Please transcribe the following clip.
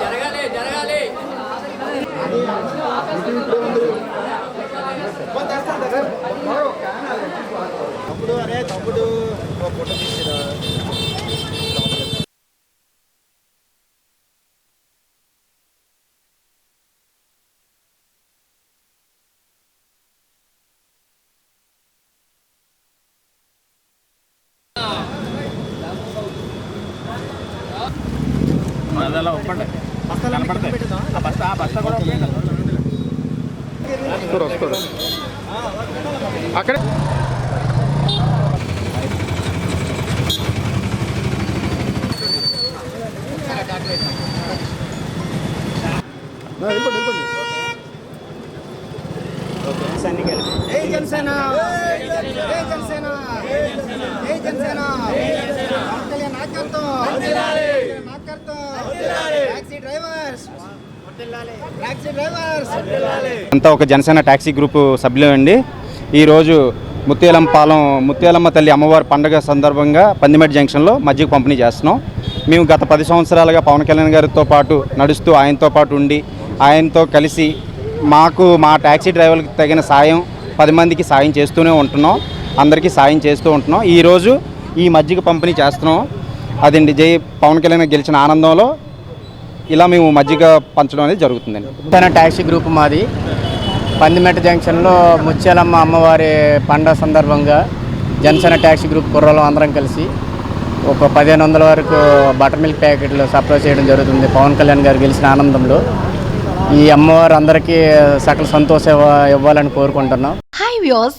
జరగాలి జరగాలి తప్పుడు అరే తప్పుడు పుట్ట తీసిరా తీసిరా అలా ఒప్పండి కనపడతాయి ఆ బస్తా ఆ బస్తా కూడా వస్తారు వస్తారు అక్కడే వెళ్ళిపోండి వెళ్ళిపోండి జనసేన జనసేన జనసేన అంతా ఒక జనసేన ట్యాక్సీ గ్రూపు సభ్యులు అండి. ఈరోజు ముత్యాలం పాలెం ముత్యాలమ్మ తల్లి అమ్మవారి పండుగ సందర్భంగా పందిమేటి జంక్షన్లో మజ్జిగ పంపిణీ చేస్తున్నాం. మేము గత పది సంవత్సరాలుగా పవన్ కళ్యాణ్ గారితో పాటు నడుస్తూ ఆయనతో పాటు ఉండి ఆయనతో కలిసి మాకు మా ట్యాక్సీ డ్రైవర్కి తగిన సాయం పది మందికి సాయం చేస్తూనే ఉంటున్నాం. అందరికీ సాయం చేస్తూ ఉంటున్నాం. ఈరోజు ఈ మజ్జిగ పంపిణీ చేస్తున్నాం. అదండి జై పవన్ కళ్యాణ్ గెలిచిన ఆనందంలో ఇలా మేము మజ్జిగ పంచడం అనేది జరుగుతుందండి. జనసేన ట్యాక్సీ గ్రూప్ మాది. పందిమెట్ట జంక్షన్లో ముత్యాలమ్మ అమ్మవారి పండగ సందర్భంగా జనసేన ట్యాక్సీ గ్రూప్ కుర్రలు అందరం కలిసి ఒక పదిహేను వందల వరకు బటర్ మిల్క్ ప్యాకెట్లు సప్లై చేయడం జరుగుతుంది పవన్ కళ్యాణ్ గారు గెలిచిన ఆనందంలో. ఈ అమ్మవారు అందరికీ సకల సంతోషం ఇవ్వ- ఇవ్వాలని కోరుకుంటున్నాం. Hi views